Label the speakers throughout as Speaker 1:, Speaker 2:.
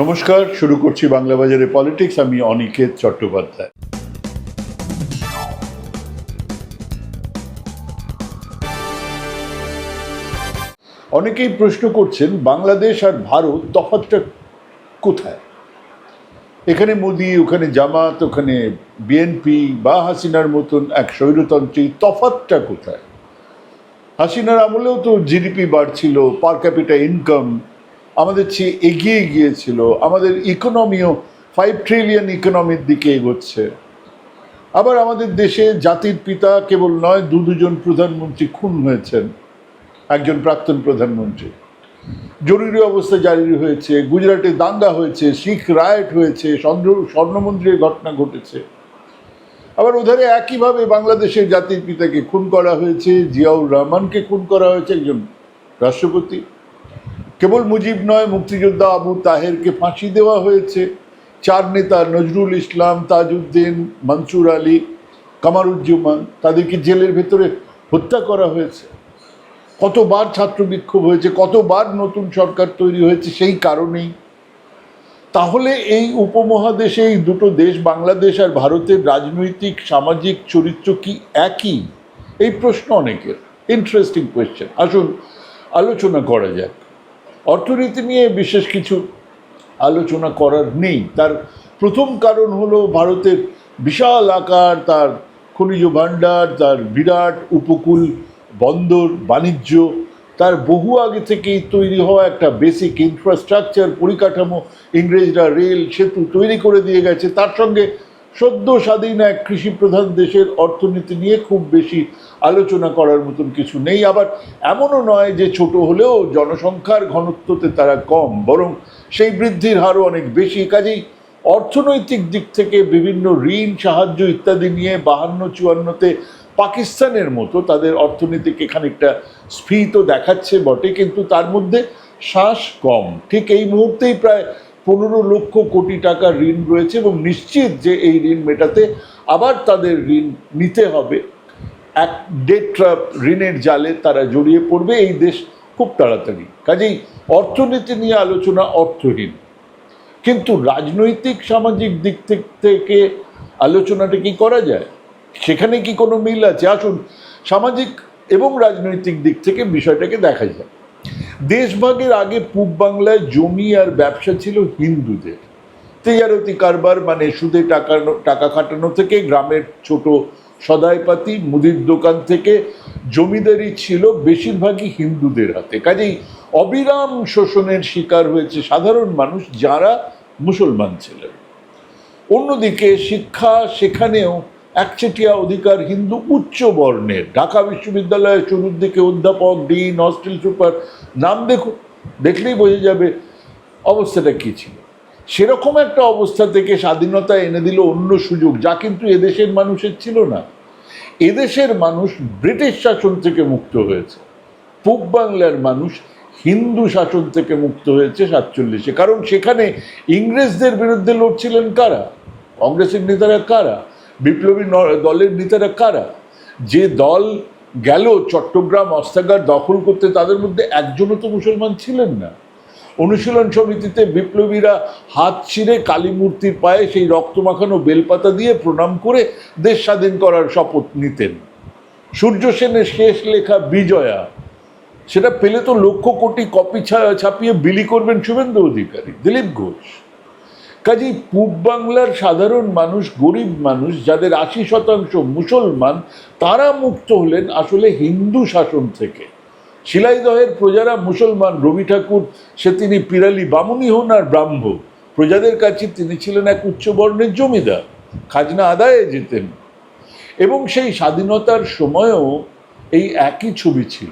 Speaker 1: নমস্কার, শুরু করছি বাংলা বাজারে পলিটিক্স, আমি অনিকেত চট্টোপাধ্যায়। অনেকেই প্রশ্ন করছেন, বাংলাদেশ আর ভারত তফাৎটা কোথায়? এখানে মোদি, ওখানে জামাত, ওখানে বিএনপি, বা হাসিনার মতন এক স্বৈরতন্ত্রী, তফাৎটা কোথায়? হাসিনার আমলেও তো জিডিপি বাড়ছিল, পার ক্যাপিটা ইনকাম আমাদের চেয়ে এগিয়ে গিয়েছিল, আমাদের ইকোনমিও ফাইভ ট্রিলিয়ন ইকোনমির দিকে এগোচ্ছে। আবার আমাদের দেশে জাতির পিতা কেবল নয়, দু দুজন প্রধানমন্ত্রী খুন হয়েছেন, একজন প্রাক্তন প্রধানমন্ত্রী। জরুরি অবস্থা জারি হয়েছে, গুজরাটে দাঙ্গা হয়েছে, শিখ রায়ট হয়েছে, স্বর্ণ, স্বর্ণমন্দিরের ঘটনা ঘটেছে। আবার ওধারে একইভাবে বাংলাদেশের জাতির পিতাকে খুন করা হয়েছে, জিয়াউর রহমানকে খুন করা হয়েছে একজন রাষ্ট্রপতি। কেবল মুজিব নয়, মুক্তিযোদ্ধা আবু তাহেরকে ফাঁসি দেওয়া হয়েছে। চার নেতা, নজরুল ইসলাম, তাজউদ্দিন, মনসুর আলী, কামারুজ্জামান, তাদেরকে জেলের ভেতরে হত্যা করা হয়েছে। কতবার ছাত্র বিক্ষোভ হয়েছে, কতবার নতুন সরকার তৈরি হয়েছে সেই কারণেই। তাহলে এই উপমহাদেশে এই দুটো দেশ, বাংলাদেশ আর ভারতের রাজনৈতিক, সামাজিক চরিত্র কি একই? এই প্রশ্ন অনেকের। ইন্টারেস্টিং কোয়েশ্চেন আসুন, আলোচনা করা যাক। অর্থনীতি নিয়ে বিশেষ কিছু আলোচনা করার নেই। তার প্রথম কারণ হলো ভারতের বিশাল আকার, তার খনিজ ভাণ্ডার, তার বিরাট উপকূল বন্দর, বাণিজ্য, তার বহু আগে থেকেই তৈরি হওয়া একটা বেসিক ইনফ্রাস্ট্রাকচার পরিকাঠামো, ইংরেজরা রেল, সেতু তৈরি করে দিয়ে গেছে। তার সঙ্গে সদ্য স্বাধীন এক কৃষি প্রধান দেশের অর্থনীতি নিয়ে খুব বেশি আলোচনা করার মতন কিছু নেই। আবার এমনও নয় যে ছোট হলেও জনসংখ্যার ঘনত্বতে তারা কম, বরং সেই বৃদ্ধির হারও অনেক বেশি। কাজেই অর্থনৈতিক দিক থেকে বিভিন্ন ঋণ, সাহায্য ইত্যাদি নিয়ে বাহান্ন, চুয়ান্নতে পাকিস্তানের মতো তাদের অর্থনীতিকে খানিকটা স্ফীত দেখাচ্ছে বটে, কিন্তু তার মধ্যে শ্বাস কম। ঠিক এই মুহূর্তেই প্রায় পনেরো লক্ষ কোটি টাকা ঋণ রয়েছে এবং নিশ্চিত যে এই ঋণ মেটাতে আবার তাদের ঋণ নিতে হবে। এক ডেট ঋণের জালে তারা জড়িয়ে পড়বে, এই দেশ খুব তাড়াতাড়ি। কাজেই অর্থনীতি নিয়ে আলোচনা অর্থহীন। কিন্তু রাজনৈতিক, সামাজিক দিক থেকে আলোচনাটা কি করা যায়? সেখানে কি কোনো মিল আছে? আসুন সামাজিক এবং রাজনৈতিক দিক থেকে বিষয়টাকে দেখা যায় দেশভাগের আগে পূব বাংলায় জমি আর ব্যবসা ছিল হিন্দুদের। তেজারতি কারবার মানে সুদে টাকা টাকা খাটানো থেকে, গ্রামের ছোট সদাইপাতি, মুদির দোকান থেকে জমিদারি ছিল বেশিরভাগই হিন্দুদের হাতে। কাজেই অবিরাম শোষণের শিকার হয়েছে সাধারণ মানুষ যারা মুসলমান ছিলেন। অন্যদিকে শিক্ষা সেখানেও একচেটিয়া অধিকার হিন্দু উচ্চ বর্ণের। ঢাকা বিশ্ববিদ্যালয়ের শুরুর দিকে অধ্যাপক, ডিন হস্টেল সুপার, নাম দেখুন দেখলেই বোঝা যাবে অবস্থাটা কী ছিল। সেরকম একটা অবস্থা থেকে স্বাধীনতা এনে দিল অন্য সুযোগ, যা কিন্তু এদেশের মানুষের ছিল না। এদেশের মানুষ ব্রিটিশ শাসন থেকে মুক্ত হয়েছে। পূব বাংলার মানুষ হিন্দু শাসন থেকে মুক্ত হয়েছে সাতচল্লিশে। কারণ সেখানে ইংরেজদের বিরুদ্ধে লড়ছিলেন কারা? কংগ্রেসের নেতারা কারা? বিপ্লবী দলের নেতারা কারা? যে দল গেল চট্টগ্রাম অস্ত্রাগার দখল করতে তাদের মধ্যে একজনও তো মুসলমান ছিলেন না। অনুশীলন সমিতিতে বিপ্লবীরা হাত ছিঁড়ে কালী মূর্তির পায়ে সেই রক্তমাখানো বেলপাতা দিয়ে প্রণাম করে দেশ স্বাধীন করার শপথ নিতেন। সূর্য সেনের শেষ লেখা বিজয়া, সেটা পেলে তো লক্ষ কোটি কপি ছাপিয়ে বিলি করবেন শুভেন্দু অধিকারী, দিলীপ ঘোষ। কাজেই পূব বাংলার সাধারণ মানুষ, গরিব মানুষ, যাদের আশি শতাংশ মুসলমান, তারা মুক্ত হলেন আসলে হিন্দু শাসন থেকে। শিলাইদহের প্রজারা মুসলমান, রবি ঠাকুর, সে তিনি পিরালি বামুনি হন আর ব্রাহ্ম। প্রজাদের কাছে তিনি ছিলেন এক উচ্চবর্ণের জমিদার, খাজনা আদায়ে যেতেন। এবং সেই স্বাধীনতার সময়ও এই একই ছবি ছিল।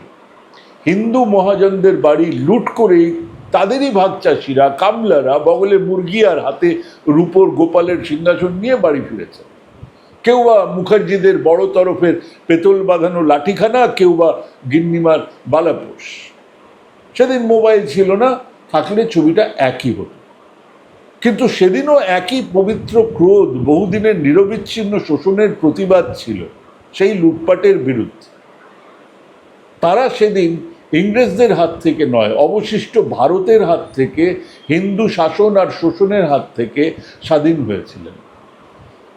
Speaker 1: হিন্দু মহাজনদের বাড়ি লুট করেই তাদেরই ভাগ চাষিরা, কামলারা, বগলে মুরগি আর হাতে রূপোর গোপালের সিংহাসন নিয়ে বাড়ি ফিরেছে। কেউ বা মুখার্জিদের বড় তরফের পেতল বাঁধানো লাঠিখানা, কেউ বা গিন্নিমার বালাপোষ সেদিন মোবাইল ছিল না, থাকলে ছবিটা একই হতো। কিন্তু সেদিনও একই পবিত্র ক্রোধ, বহুদিনের নিরবিচ্ছিন্ন শোষণের প্রতিবাদ ছিল সেই লুটপাটের বিরুদ্ধে। তারা সেদিন ইংরেজদের হাত থেকে নয়, অবশিষ্ট ভারতের হাত থেকে, হিন্দু শাসন আর শোষণের হাত থেকে স্বাধীন হয়েছিলেন।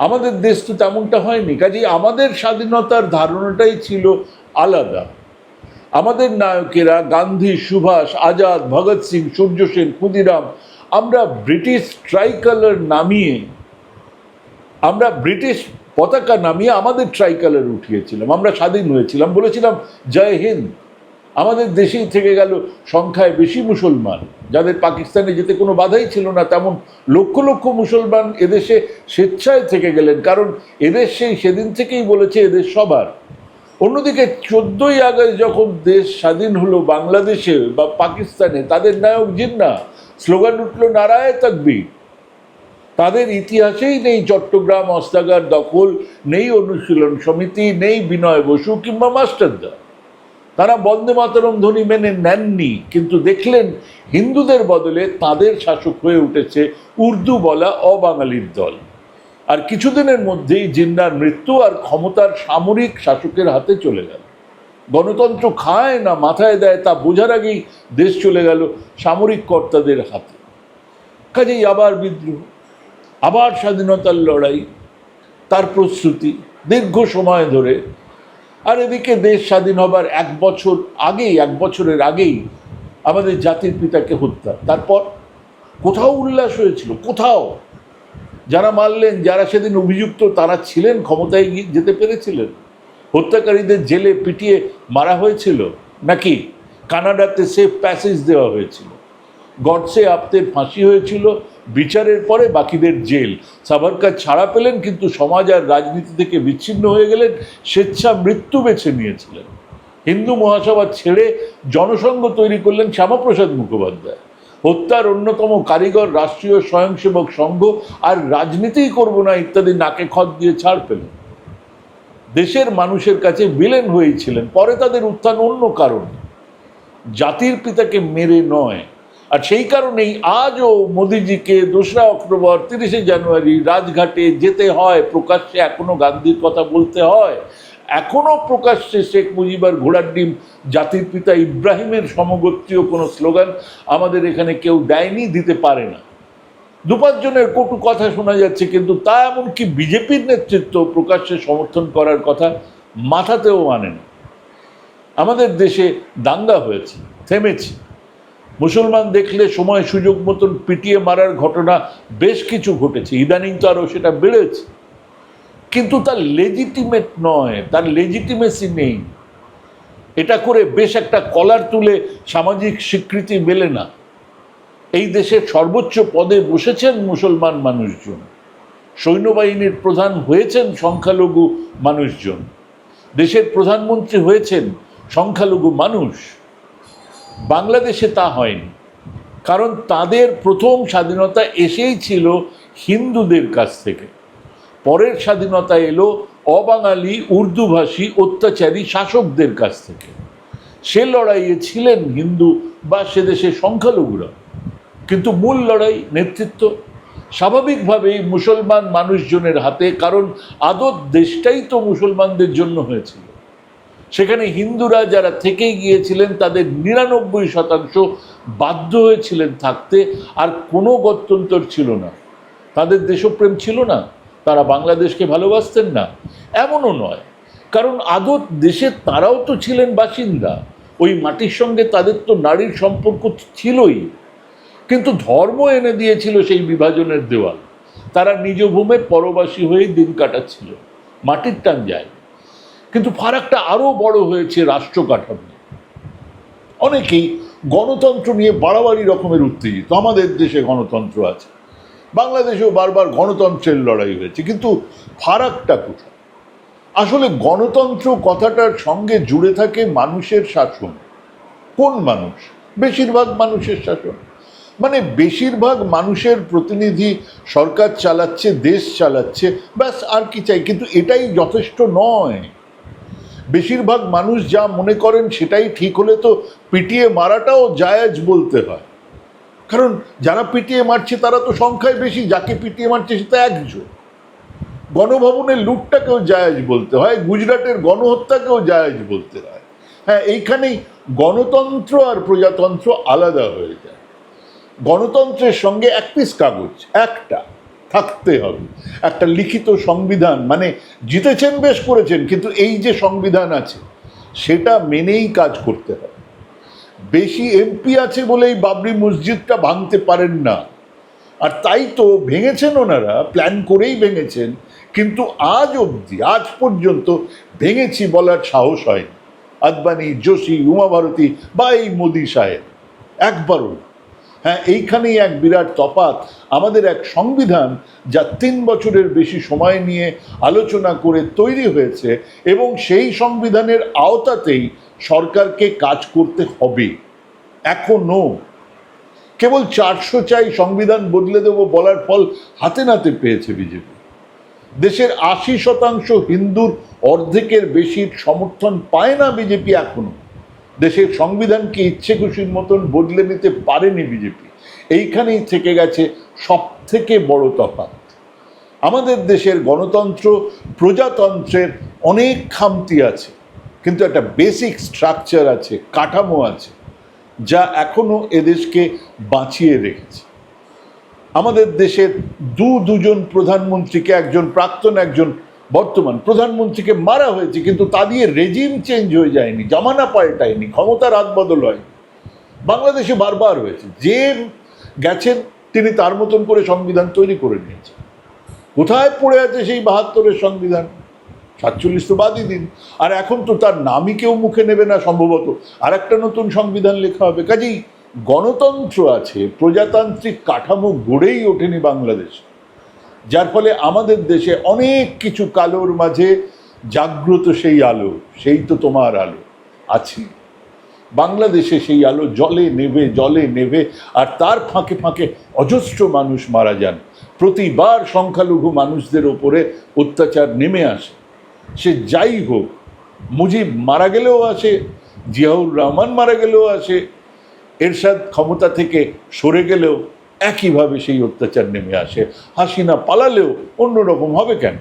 Speaker 1: আমাদের দেশ তো তেমনটা হয়নি, কাজেই আমাদের স্বাধীনতার ধারণাটাই ছিল আলাদা। আমাদের নায়কেরা গান্ধী, সুভাষ, আজাদ, ভগৎ সিং, সূর্য সেন, ক্ষুদিরাম, আমরা ব্রিটিশ ট্রাইকালার নামিয়ে, আমরা ব্রিটিশ পতাকা নামিয়ে আমাদের ট্রাইকালার উঠিয়েছিলাম, আমরা স্বাধীন হয়েছিলাম, বলেছিলাম, জয় হিন্দ। আমাদের দেশেই থেকে গেল সংখ্যায় বেশি মুসলমান। যাদের পাকিস্তানে যেতে কোনো বাধাই ছিল না, তেমন লক্ষ লক্ষ মুসলমান এদেশে স্বেচ্ছায় থেকে গেলেন। কারণ এদেশ সেই সেদিন থেকেই বলেছে এদের সবার। অন্যদিকে চোদ্দই আগস্ট যখন দেশ স্বাধীন হলো বাংলাদেশে বা পাকিস্তানে, তাদের নায়ক জিন্না, স্লোগান উঠল, নারায় তাকবীর। তাদের ইতিহাসেই নেই চট্টগ্রাম, অস্তাগার, দখল, নেই অনুশীলন সমিতি, নেই বিনয় বসু কিংবা মাস্টারদা। তারা বন্দে মাতরম ধ্বনি মেনে নেননি, কিন্তু দেখলেন হিন্দুদের বদলে তাদের শাসক হয়ে উঠেছে উর্দু বলা অবাঙালির দল। আর কিছুদিনের মধ্যেই জিন্নার মৃত্যু আর ক্ষমতার সামরিক শাসকের হাতে চলে গেল। গণতন্ত্র খায় না মাথায় দেয় তা বোঝার আগেই দেশ চলে গেল সামরিক কর্তাদের হাতে। কাজেই আবার বিদ্রোহ, আবার স্বাধীনতার লড়াই, তার প্রস্তুতি দীর্ঘ সময় ধরে আর এদিকে দেশ স্বাধীন হবার এক বছর আগেই, এক বছরের আগেই আমাদের জাতির পিতাকে হত্যা। তারপর কোথাও উল্লাস হয়েছিল, কোথাও। যারা মারলেন, যারা সেদিন অভিযুক্ত, তারা ছিলেন, ক্ষমতায় যেতে পেরেছিলেন। হত্যাকারীদের জেলে পিটিয়ে মারা হয়েছিল, নাকি কানাডাতে সেফ প্যাসেজ দেওয়া হয়েছিল। গডসে আপ্তের ফাঁসি হয়েছিল বিচারের পরে বাকিদের জেল। সাভারকার ছাড়া পেলেন, কিন্তু সমাজ আর রাজনীতি থেকে বিচ্ছিন্ন হয়ে গেলেন, স্বেচ্ছা মৃত্যু বেছে নিয়েছিলেন। হিন্দু মহাসভা ছেড়ে জনসংঘ তৈরি করলেন শ্যামাপ্রসাদ মুখোপাধ্যায়। হত্যার অন্যতম কারিগর রাষ্ট্রীয় স্বয়ংসেবক সংঘ, আর রাজনীতিই করব না ইত্যাদি নাকে খত দিয়ে ছাড় পেলেন। দেশের মানুষের কাছে বিলেন হয়েছিলেন পরে তাদের উত্থান অন্য কারণে। জাতির পিতাকে মেরে নয় আর সেই কারণেই আজও মোদিজিকে দোসরা অক্টোবর তিরিশে জানুয়ারি রাজঘাটে যেতে হয়। প্রকাশ্যে এখনও গান্ধীর কথা বলতে হয়। এখনও প্রকাশ্যে শেখ মুজিবার ঘোড়ার ডিম, জাতির পিতা ইব্রাহিমের সমগোত্রীয় কোনো স্লোগান আমাদের এখানে কেউ দেয়নি, দিতে পারে না। দু পাঁচজনের কটু কথা শোনা যাচ্ছে, কিন্তু তা এমনকি বিজেপির নেতৃত্ব প্রকাশ্যে সমর্থন করার কথা মাথাতেও মানে না আমাদের দেশে দাঙ্গা হয়েছে, থেমেছে। মুসলমান দেখলে সময় সুযোগ মতন পিটিয়ে মারার ঘটনা বেশ কিছু ঘটেছে। ইদানিং তো আরও সেটা বেড়েছে। কিন্তু তার লেজিটিমেট নয়, তার লেজিটিমেসি নেই। এটা করে বেশ একটা কলার তুলে সামাজিক স্বীকৃতি মেলে না। এই দেশের সর্বোচ্চ পদে বসেছেন মুসলমান মানুষজন। সৈন্যবাহিনীর প্রধান হয়েছেন সংখ্যালঘু মানুষজন। দেশের প্রধানমন্ত্রী হয়েছেন সংখ্যালঘু মানুষ। বাংলাদেশে তা হয়নি। কারণ তাদের প্রথম স্বাধীনতা এসেই ছিল হিন্দুদের কাছ থেকে। পরের স্বাধীনতা এলো অবাঙালি, উর্দুভাষী, অত্যাচারী শাসকদের কাছ থেকে। সে লড়াইয়ে ছিলেন হিন্দু বা সে দেশের সংখ্যালঘুরা। কিন্তু মূল লড়াই নেতৃত্ব। স্বাভাবিকভাবেই মুসলমান মানুষজনের হাতে, কারণ আদত দেশটাই তো মুসলমানদের জন্য হয়েছিল। সেখানে হিন্দুরা যারা থেকেই গিয়েছিলেন, তাদের নিরানব্বই শতাংশ বাধ্য হয়েছিলেন থাকতে, আর কোনো গত্যন্তর ছিল না। তাদের দেশপ্রেম ছিল না, তারা বাংলাদেশকে ভালোবাসতেন না। এমনও নয়, কারণ আদত দেশে তারাও তো ছিলেন বাসিন্দা। ওই মাটির সঙ্গে তাদের তো নারীর সম্পর্ক ছিলই। কিন্তু ধর্ম এনে দিয়েছিল সেই বিভাজনের দেওয়াল। তারা নিজ ভূমে পরবাসী হয়েই দিন কাটাচ্ছিল, মাটির টান যায়। কিন্তু ফারাকটা আরও বড় হয়েছে রাষ্ট্র কাঠামো। অনেকেই গণতন্ত্র নিয়ে বাড়াবাড়ি রকমের উত্তেজিত। আমাদের দেশে গণতন্ত্র আছে। বাংলাদেশেও বারবার গণতন্ত্রের লড়াই হয়েছে। কিন্তু ফারাকটা কোথায়? আসলে গণতন্ত্র কথাটার সঙ্গে জুড়ে থাকে মানুষের শাসন। কোন মানুষ? বেশিরভাগ মানুষের শাসন। মানে বেশিরভাগ মানুষের প্রতিনিধি সরকার চালাচ্ছে, দেশ চালাচ্ছে, ব্যাস আর কি চাই। কিন্তু এটাই যথেষ্ট নয়। বেশিরভাগ মানুষ যা মনে করেন সেটাই ঠিক হলে তো পিটিয়ে মারাটাও জায়েজ বলতে হয়। কারণ যারা পিটিয়ে মারছে তারা তো সংখ্যায় বেশি, যাকে পিটিয়ে মারছে সেটা একজন। গণভবনের লুটটাকেও জায়েজ বলতে হয়, গুজরাটের গণহত্যাকেও জায়েজ বলতে হয়। হ্যাঁ এইখানেই গণতন্ত্র আর প্রজাতন্ত্র আলাদা হয়ে যায়। গণতন্ত্রের সঙ্গে এক পিস কাগজ, একটা। থাকতে হবে। একটা লিখিত সংবিধান মানে জিতেছেন বেশ করেছেন, কিন্তু এই যে সংবিধান আছে, সেটা মেনেই কাজ করতে হবে। বেশি এমপি আছে বলেই বাবরি মসজিদটা ভাঙতে পারেন না। আর তাই তো ভেঙেছেন ওনারা প্ল্যান করেই ভেঙেছেন, কিন্তু আজ অবধি, আজ পর্যন্ত ভেঙেছি বলার সাহস হয়নি। আদবানি, যোশী উমা ভারতী বা এই মোদি সাহেব, একবারও না। হ্যাঁ এইখানেই এক বিরাট তফাৎ। আমাদের এক সংবিধান যা তিন বছরের বেশি সময় নিয়ে আলোচনা করে তৈরি হয়েছে এবং সেই সংবিধানের আওতাতেই সরকারকে কাজ করতে হবে। এখনও কেবল চারশো চাই সংবিধান বদলে দেব বলার ফল হাতে নাতে পেয়েছে বিজেপি। দেশের আশি শতাংশ হিন্দুর অর্ধেকের বেশির সমর্থন পায় না বিজেপি এখনও। দেশের সংবিধানকে ইচ্ছে খুশির মতন বদলে নিতে পারেনি বিজেপি। এইখানেই থেকে গেছে সব থেকে বড় তফাৎ। আমাদের দেশের গণতন্ত্র, প্রজাতন্ত্রের অনেক খামতি আছে, কিন্তু একটা বেসিক স্ট্রাকচার আছে, কাঠামো আছে, যা এখনও এদেশকে বাঁচিয়ে রেখেছে। আমাদের দেশের দু দুজন প্রধানমন্ত্রীকে একজন প্রাক্তন, একজন বর্তমান প্রধানমন্ত্রীকে মারা হয়েছে, কিন্তু তা দিয়ে রেজিম চেঞ্জ হয়ে যায়নি, জামানা পাল্টায়নি, ক্ষমতার হাত বদল হয়নি বাংলাদেশে বারবার হয়েছে, যে গেছেন তিনি তার মতন করে সংবিধান তৈরি করে নিয়েছেন। কোথায় পড়ে আছে সেই বাহাত্তরের সংবিধান? সাতচল্লিশ তো বাদই দিন। আর এখন তো তার নামই কেউ মুখে নেবে না সম্ভবত। আর একটা নতুন সংবিধান লেখা হবে। কাজেই গণতন্ত্র আছে, প্রজাতান্ত্রিক কাঠামো গড়েই ওঠেনি বাংলাদেশ। যার ফলে আমাদের দেশে অনেক কিছু কালোর মাঝে জাগ্রত সেই আলো, সেই তো তোমার আলো, আছে। বাংলাদেশে সেই আলো জলে নেবে জলে নেবে, আর তার ফাঁকে ফাঁকে অজস্র মানুষ মারা যান। প্রতিবার সংখ্যালঘু মানুষদের ওপরে অত্যাচার নেমে আসে। সে যাই হোক, মুজিব মারা গেলেও আসে, জিয়াউর রহমান মারা গেলেও আসে, এরশাদ ক্ষমতা থেকে সরে গেলেও একইভাবে সেই অত্যাচার নেমে আসে। হাসিনা পালালেও অন্যরকম হবে কেন?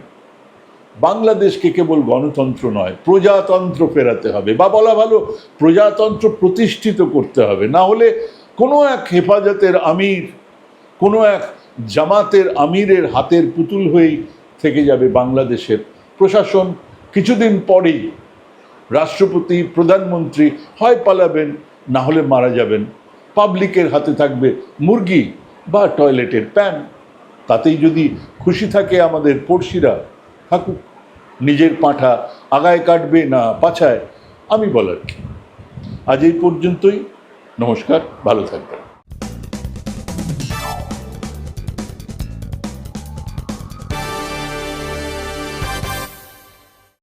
Speaker 1: বাংলাদেশকে কেবল গণতন্ত্র নয়, প্রজাতন্ত্র ফেরাতে হবে বা বলা ভালো, প্রজাতন্ত্র প্রতিষ্ঠিত করতে হবে। না হলে কোনো এক হেফাজতের আমির, কোনো এক জামাতের আমিরের হাতের পুতুল হয়েই থেকে যাবে বাংলাদেশের প্রশাসন। কিছুদিন পরেই রাষ্ট্রপতি, প্রধানমন্ত্রী হয় পালাবেন, না হলে মারা যাবেন। পাবলিকের হাতে থাকবে মুরগি। বা টয়লেটের প্যান। তাতেই যদি খুশি থাকে আমাদের পড়শিরা, থাকুক, নিজের পাঁঠা আগায় কাটবে না পাছায়, আমি বলার কি। আজ এই পর্যন্তই, নমস্কার, ভালো থাকবেন।